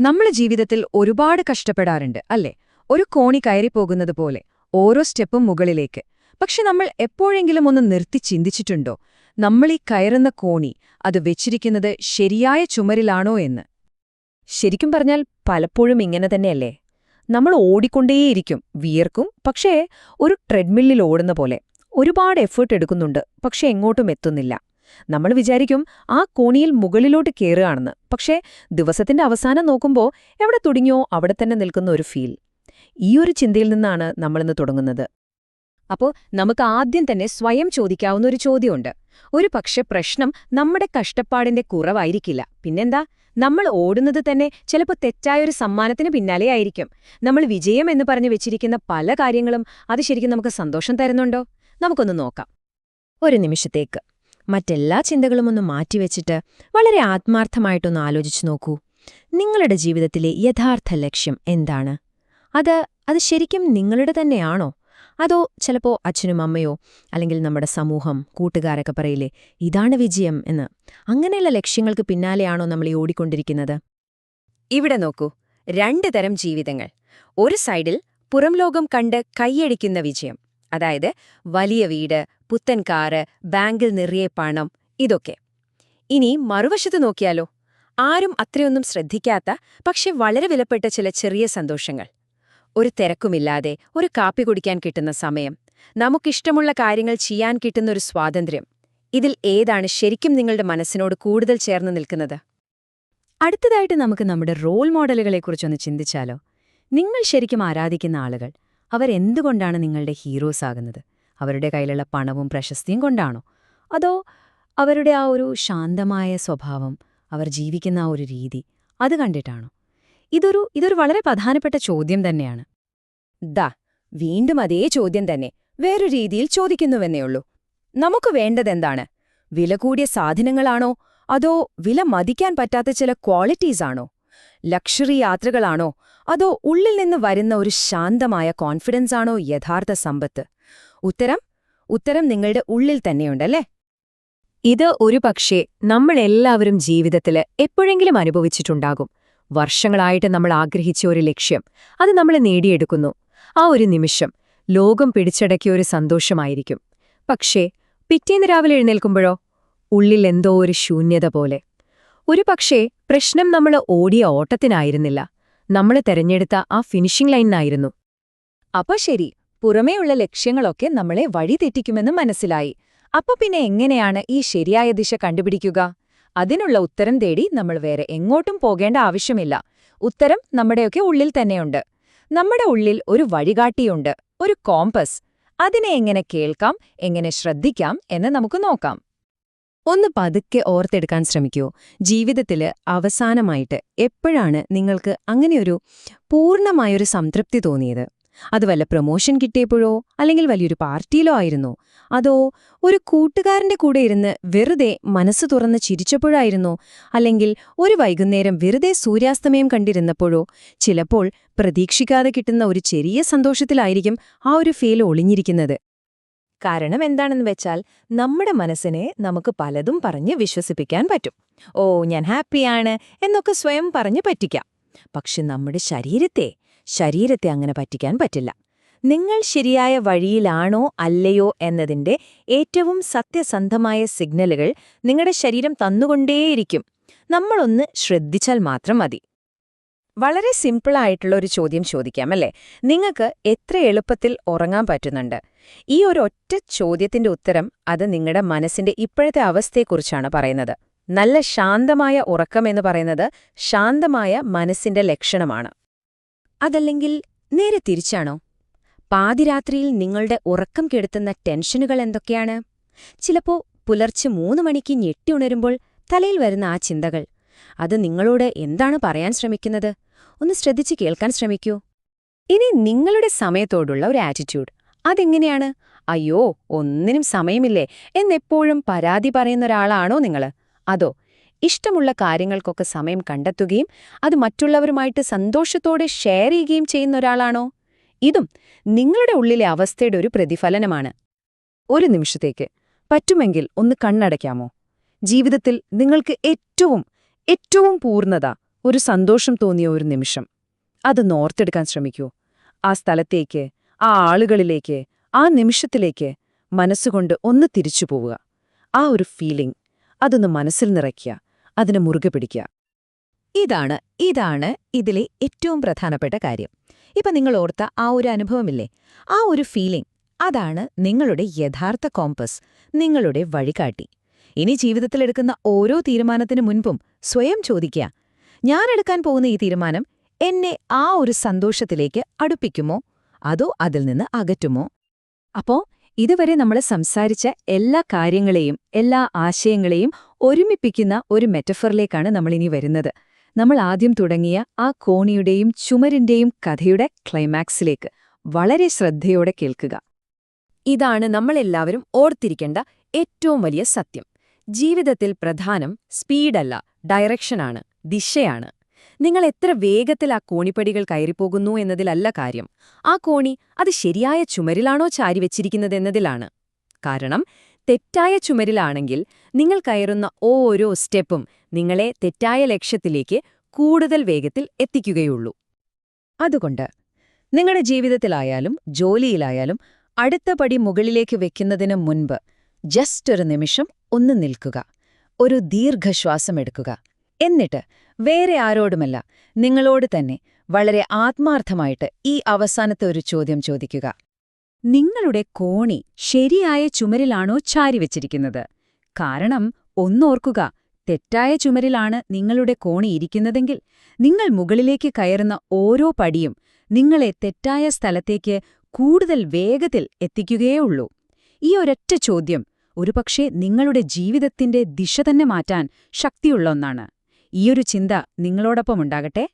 നമ്മൾ ജീവിതത്തിൽ ഒരുപാട് കഷ്ടപ്പെടാറുണ്ട് അല്ലേ? ഒരു കോണി കയറിപ്പോകുന്നത് പോലെ ഓരോ സ്റ്റെപ്പും മുകളിലേക്ക്. പക്ഷെ നമ്മൾ എപ്പോഴെങ്കിലും ഒന്ന് നിർത്തി ചിന്തിച്ചിട്ടുണ്ടോ? നമ്മൾ ഈ കയറുന്ന കോണി അത് വെച്ചിരിക്കുന്നത് ശരിയായ ചുമരിലാണോ എന്ന്? ശരിക്കും പറഞ്ഞാൽ പലപ്പോഴും ഇങ്ങനെ തന്നെയല്ലേ? നമ്മൾ ഓടിക്കൊണ്ടേയിരിക്കും വിയർക്കും. പക്ഷേ ഒരു ട്രെഡ്മില്ലിൽ ഓടുന്ന പോലെ ഒരുപാട് എഫേർട്ട് എടുക്കുന്നുണ്ട് പക്ഷെ എങ്ങോട്ടും എത്തുന്നില്ല. നമ്മൾ വിചാരിക്കും ആ കോണിയിൽ മുകളിലോട്ട് കയറുകയാണെന്ന് പക്ഷേ ദിവസത്തിന്റെ അവസാനം നോക്കുമ്പോൾ എവിടെ തുടങ്ങിയോ അവിടെ തന്നെ നിൽക്കുന്ന ഒരു ഫീൽ ഈ ഒരു ചിന്തയിൽ നിന്നാണ് നമ്മളിന്ന് തുടങ്ങുന്നത്. അപ്പോൾ നമുക്ക് ആദ്യം തന്നെ സ്വയം ചോദിക്കാവുന്ന ഒരു ചോദ്യമുണ്ട്. ഒരു പക്ഷെ പ്രശ്നം നമ്മുടെ കഷ്ടപ്പാടിന്റെ കുറവായിരിക്കില്ല. പിന്നെന്താ? നമ്മൾ ഓടുന്നത് തന്നെ ചിലപ്പോൾ തെറ്റായൊരു സമ്മാനത്തിന് പിന്നാലെയായിരിക്കും നമ്മൾ വിജയം എന്ന് പറഞ്ഞു വെച്ചിരിക്കുന്ന പല കാര്യങ്ങളും അത് ശരിക്കും നമുക്ക് സന്തോഷം തരുന്നുണ്ടോ? നമുക്കൊന്ന് നോക്കാം. ഒരു നിമിഷത്തേക്ക്. മറ്റെല്ലാ ചിന്തകളും ഒന്ന് മാറ്റിവെച്ചിട്ട് വളരെ ആത്മാർത്ഥമായിട്ടൊന്ന് ആലോചിച്ചു നോക്കൂ. നിങ്ങളുടെ ജീവിതത്തിലെ യഥാർത്ഥ ലക്ഷ്യം എന്താണ്? അത് അത് ശരിക്കും നിങ്ങളുടെ തന്നെയാണോ? അതോ ചിലപ്പോ അച്ഛനും അമ്മയോ അല്ലെങ്കിൽ നമ്മുടെ സമൂഹം കൂട്ടുകാരൊക്കെ പറയില്ലേ ഇതാണ് വിജയം എന്ന്? അങ്ങനെയുള്ള ലക്ഷ്യങ്ങൾക്ക് പിന്നാലെയാണോ നമ്മൾ ഈ ഓടിക്കൊണ്ടിരിക്കുന്നത്? ഇവിടെ നോക്കൂ. രണ്ട് തരം ജീവിതങ്ങൾ. ഒരു സൈഡിൽ പുറം ലോകം കണ്ട് കൈയടിക്കുന്ന വിജയം. അതായത് വലിയ വീട് പുത്തൻ കാറ് ബാങ്കിൽ നിറയെ പണം ഇതൊക്കെ. ഇനി മറുവശത്ത് നോക്കിയാലോ? ആരും അത്രയൊന്നും ശ്രദ്ധിക്കാത്ത പക്ഷെ വളരെ വിലപ്പെട്ട ചില ചെറിയ സന്തോഷങ്ങൾ. ഒരു തിരക്കുമില്ലാതെ ഒരു കാപ്പി കുടിക്കാൻ കിട്ടുന്ന സമയം നമുക്കിഷ്ടമുള്ള കാര്യങ്ങൾ ചെയ്യാൻ കിട്ടുന്ന ഒരു സ്വാതന്ത്ര്യം. ഇതിൽ ഏതാണ് ശരിക്കും നിങ്ങളുടെ മനസ്സിനോട് കൂടുതൽ ചേർന്ന് നിൽക്കുന്നത്? അടുത്തതായിട്ട് നമുക്ക് നമ്മുടെ റോൾ മോഡലുകളെക്കുറിച്ചൊന്ന് ചിന്തിച്ചാലോ? നിങ്ങൾ ശരിക്കും ആരാധിക്കുന്ന ആളുകൾ അവരെന്തുകൊണ്ടാണ് നിങ്ങളുടെ ഹീറോസ് ആകുന്നത്? അവരുടെ കയ്യിലുള്ള പണവും പ്രശസ്തിയും കൊണ്ടാണോ? അതോ അവരുടെ ആ ഒരു ശാന്തമായ സ്വഭാവം അവർ ജീവിക്കുന്ന ആ ഒരു രീതി അത് കണ്ടിട്ടാണോ? ഇതൊരു ഇതൊരു വളരെ പ്രധാനപ്പെട്ട ചോദ്യം തന്നെയാണ്. ദാ വീണ്ടും അതേ ചോദ്യം തന്നെ. വേറൊരു രീതിയിൽ ചോദിക്കുന്നുവെന്നേയുള്ളൂ നമുക്ക് വേണ്ടതെന്താണ് വില കൂടിയ സാധനങ്ങളാണോ? അതോ വില മതിക്കാൻ പറ്റാത്ത ചില ക്വാളിറ്റീസാണോ ലക്ഷറി യാത്രകളാണോ? അതോ ഉള്ളിൽ നിന്ന് വരുന്ന ഒരു ശാന്തമായ കോൺഫിഡൻസാണോ യഥാർത്ഥ സമ്പത്ത്? ഉത്തരം? ഉത്തരം നിങ്ങളുടെ ഉള്ളിൽ തന്നെയുണ്ടല്ലേ ഇത് ഒരു പക്ഷേ നമ്മളെല്ലാവരും ജീവിതത്തിൽ എപ്പോഴെങ്കിലും അനുഭവിച്ചിട്ടുണ്ടാകും. വർഷങ്ങളായിട്ട് നമ്മൾ ആഗ്രഹിച്ച ഒരു ലക്ഷ്യം അത് നമ്മൾ നേടിയെടുക്കുന്നു. ആ ഒരു നിമിഷം ലോകം പിടിച്ചടക്കിയ ഒരു സന്തോഷമായിരിക്കും. പക്ഷേ പിറ്റേന്ന് രാവിലെ എഴുന്നേൽക്കുമ്പോഴോ? ഉള്ളിൽ എന്തോ ഒരു ശൂന്യത പോലെ. ഒരു പക്ഷേ പ്രശ്നം നമ്മൾ ഓടിയ ഓട്ടത്തിനായിരുന്നില്ല. നമ്മൾ തെരഞ്ഞെടുത്ത ആ ഫിനിഷിംഗ് ലൈനായിരുന്നു അപ്പൊ ശരി പുറമേയുള്ള ലക്ഷ്യങ്ങളൊക്കെ നമ്മളെ വഴിതെറ്റിക്കുമെന്ന് മനസ്സിലായി. അപ്പൊ പിന്നെ എങ്ങനെയാണ് ഈ ശരിയായ ദിശ കണ്ടുപിടിക്കുക? അതിനുള്ള ഉത്തരം തേടി നമ്മൾ വേറെ എങ്ങോട്ടും പോകേണ്ട ആവശ്യമില്ല. ഉത്തരം നമ്മുടെയൊക്കെ ഉള്ളിൽ തന്നെയുണ്ട്. നമ്മുടെ ഉള്ളിൽ ഒരു വഴികാട്ടിയുണ്ട് ഒരു കോമ്പസ് അതിനെ എങ്ങനെ കേൾക്കാം എങ്ങനെ ശ്രദ്ധിക്കാം എന്ന് നമുക്ക് നോക്കാം. ഒന്ന് പതുക്കെ ഓർത്തെടുക്കാൻ ശ്രമിക്കൂ. ജീവിതത്തിൽ അവസാനമായിട്ട് എപ്പോഴാണ് നിങ്ങൾക്ക് അങ്ങനെയൊരു പൂർണമായൊരു സംതൃപ്തി തോന്നിയത്? അത് വല്ല പ്രൊമോഷൻ കിട്ടിയപ്പോഴോ അല്ലെങ്കിൽ വലിയൊരു പാർട്ടിയിലോ ആയിരുന്നോ? അതോ ഒരു കൂട്ടുകാരന്റെ കൂടെ ഇരുന്ന് വെറുതെ മനസ്സ് തുറന്ന് ചിരിച്ചപ്പോഴായിരുന്നോ? അല്ലെങ്കിൽ ഒരു വൈകുന്നേരം വെറുതെ സൂര്യാസ്തമയം കണ്ടിരുന്നപ്പോഴോ? ചിലപ്പോൾ പ്രതീക്ഷിക്കാതെ കിട്ടുന്ന ഒരു ചെറിയ സന്തോഷത്തിലായിരിക്കും ആ ഒരു ഫീൽ ഒളിഞ്ഞിരിക്കുന്നത്. കാരണം എന്താണെന്ന് വെച്ചാൽ നമ്മുടെ മനസ്സിനെ നമുക്ക് പലതും പറഞ്ഞ് വിശ്വസിപ്പിക്കാൻ പറ്റും. ഓ ഞാൻ ഹാപ്പിയാണ് എന്നൊക്കെ സ്വയം പറഞ്ഞ് പറ്റിക്കാം. പക്ഷെ നമ്മുടെ ശരീരത്തെ ശരീരത്തെ അങ്ങനെ പറ്റിക്കാൻ പറ്റില്ല. നിങ്ങൾ ശരിയായ വഴിയിലാണോ അല്ലയോ എന്നതിന്റെ ഏറ്റവും സത്യസന്ധമായ സിഗ്നലുകൾ നിങ്ങളുടെ ശരീരം തന്നുകൊണ്ടേയിരിക്കും. നമ്മളൊന്ന് ശ്രദ്ധിച്ചാൽ മാത്രം മതി. വളരെ സിമ്പിളായിട്ടുള്ള ഒരു ചോദ്യം ചോദിക്കാം അല്ലേ? നിങ്ങൾക്ക് എത്ര എളുപ്പത്തിൽ ഉറങ്ങാൻ പറ്റുന്നുണ്ട്? ഈ ഒരു ഒറ്റ ചോദ്യത്തിന്റെ ഉത്തരം അത് നിങ്ങളുടെ മനസ്സിന്റെ ഇപ്പോഴത്തെ അവസ്ഥയെക്കുറിച്ചാണ് പറയുന്നത്. നല്ല ശാന്തമായ ഉറക്കം എന്ന് പറയുന്നത് ശാന്തമായ മനസ്സിന്റെ ലക്ഷണമാണ്. അതല്ലെങ്കിൽ നേരെ തിരിച്ചാണോ? പാതിരാത്രിയിൽ നിങ്ങളുടെ ഉറക്കം കെടുത്തുന്ന ടെൻഷനുകൾ എന്തൊക്കെയാണ്? ചിലപ്പോ പുലർച്ചെ മൂന്ന് മണിക്ക് ഞെട്ടിയുണരുമ്പോൾ തലയിൽ വരുന്ന ആ ചിന്തകൾ. അത് നിങ്ങളോട് എന്താണ് പറയാൻ ശ്രമിക്കുന്നത്? ഒന്ന് ശ്രദ്ധിച്ച് കേൾക്കാൻ ശ്രമിക്കൂ. ഇനി നിങ്ങളുടെ സമയത്തോടുള്ള ഒരു ആറ്റിറ്റ്യൂഡ് അതെങ്ങനെയാണ്? അയ്യോ ഒന്നിനും സമയമില്ലേ? എന്നെപ്പോഴും പരാതി പറയുന്ന ഒരാളാണോ നിങ്ങൾ അതോ ഇഷ്ടമുള്ള കാര്യങ്ങൾക്കൊക്കെ സമയം കണ്ടെത്തുകയും അത് മറ്റുള്ളവരുമായിട്ട് സന്തോഷത്തോടെ ഷെയർ ചെയ്യുകയും ചെയ്യുന്ന ഒരാളാണോ? ഇതും നിങ്ങളുടെ ഉള്ളിലെ അവസ്ഥയുടെ ഒരു പ്രതിഫലനമാണ്. ഒരു നിമിഷത്തേക്ക്. പറ്റുമെങ്കിൽ ഒന്ന് കണ്ണടയ്ക്കാമോ? ജീവിതത്തിൽ നിങ്ങൾക്ക് ഏറ്റവും ഏറ്റവും പൂർണത ഒരു സന്തോഷം തോന്നിയ ഒരു നിമിഷം. അത് നോർത്തെടുക്കാൻ ശ്രമിക്കൂ. ആ സ്ഥലത്തേക്ക് ആ ആളുകളിലേക്ക് ആ നിമിഷത്തിലേക്ക് മനസ്സുകൊണ്ട് ഒന്ന് തിരിച്ചു പോവുക. ആ ഒരു ഫീലിംഗ് അതൊന്ന് മനസ്സിൽ നിറയ്ക്കുക. അതിനെ മുറുകെ പിടിക്കുക. ഇതാണ് ഇതാണ് ഇതിലെ ഏറ്റവും പ്രധാനപ്പെട്ട കാര്യം. ഇപ്പം നിങ്ങൾ ഓർത്ത ആ ഒരു അനുഭവമില്ലേ? ആ ഒരു ഫീലിംഗ് അതാണ് നിങ്ങളുടെ യഥാർത്ഥ കോമ്പസ് നിങ്ങളുടെ വഴികാട്ടി. ഇനി ജീവിതത്തിലെടുക്കുന്ന ഓരോ തീരുമാനത്തിനു മുൻപും സ്വയം ചോദിക്കുക ഞാൻ എടുക്കാൻ പോകുന്ന ഈ തീരുമാനം എന്നെ ആ ഒരു സന്തോഷത്തിലേക്ക് അടുപ്പിക്കുമോ? അതോ അതിൽ നിന്ന് അകറ്റുമോ? അപ്പോ ഇതുവരെ നമ്മൾ സംസാരിച്ച എല്ലാ കാര്യങ്ങളെയും എല്ലാ ആശയങ്ങളെയും ഒരുമിപ്പിക്കുന്ന ഒരു മെറ്റഫറിലേക്കാണ് നമ്മളിനി വരുന്നത്. നമ്മൾ ആദ്യം തുടങ്ങിയ ആ കോണിയുടെയും ചുമരിന്റെയും കഥയുടെ ക്ലൈമാക്സിലേക്ക് വളരെ ശ്രദ്ധയോടെ കേൾക്കുക. ഇതാണ് നമ്മളെല്ലാവരും ഓർത്തിരിക്കേണ്ട ഏറ്റവും വലിയ സത്യം. ജീവിതത്തിൽ പ്രധാനം സ്പീഡല്ല ഡയറക്ഷനാണ് ദിശയാണ്. നിങ്ങൾ എത്ര വേഗത്തിൽ ആ കോണിപ്പടികൾ കയറിപ്പോകുന്നു എന്നതിലല്ല കാര്യം. ആ കോണി അത് ശരിയായ ചുമരിലാണോ ചാരിവെച്ചിരിക്കുന്നതെന്നതിലാണ്. കാരണം തെറ്റായ ചുമരിലാണെങ്കിൽ നിങ്ങൾ കയറുന്ന ഓരോ സ്റ്റെപ്പും നിങ്ങളെ തെറ്റായ ലക്ഷ്യത്തിലേക്ക് കൂടുതൽ വേഗത്തിൽ എത്തിക്കുകയുള്ളൂ. അതുകൊണ്ട് നിങ്ങളുടെ ജീവിതത്തിലായാലും ജോലിയിലായാലും അടുത്ത പടി മുകളിലേക്ക് വെക്കുന്നതിന് മുൻപ് ജസ്റ്റ് ഒരു നിമിഷം ഒന്ന് നിൽക്കുക. ഒരു ദീർഘശ്വാസം എടുക്കുക. എന്നിട്ട് വേറെ ആരോടുമല്ല നിങ്ങളോട് തന്നെ വളരെ ആത്മാർത്ഥമായിട്ട് ഈ അവസാനത്തെ ഒരു ചോദ്യം ചോദിക്കുക. നിങ്ങളുടെ കോണി ശരിയായ ചുമരിലാണോ ചാരിവെച്ചിരിക്കുന്നത് കാരണം ഒന്നോർക്കുക തെറ്റായ ചുമരിലാണ് നിങ്ങളുടെ കോണി ഇരിക്കുന്നതെങ്കിൽ നിങ്ങൾ മുകളിലേക്ക് കയറുന്ന ഓരോ പടിയും നിങ്ങളെ തെറ്റായ സ്ഥലത്തേക്ക് കൂടുതൽ വേഗത്തിൽ എത്തിക്കുകയേയുള്ളൂ. ഈ ഒരൊറ്റ ചോദ്യം ഒരുപക്ഷെ നിങ്ങളുടെ ജീവിതത്തിന്റെ ദിശ തന്നെ മാറ്റാൻ ശക്തിയുള്ള ഒന്നാണ്. ഈയൊരു ചിന്ത നിങ്ങളോടൊപ്പം ഉണ്ടാകട്ടെ.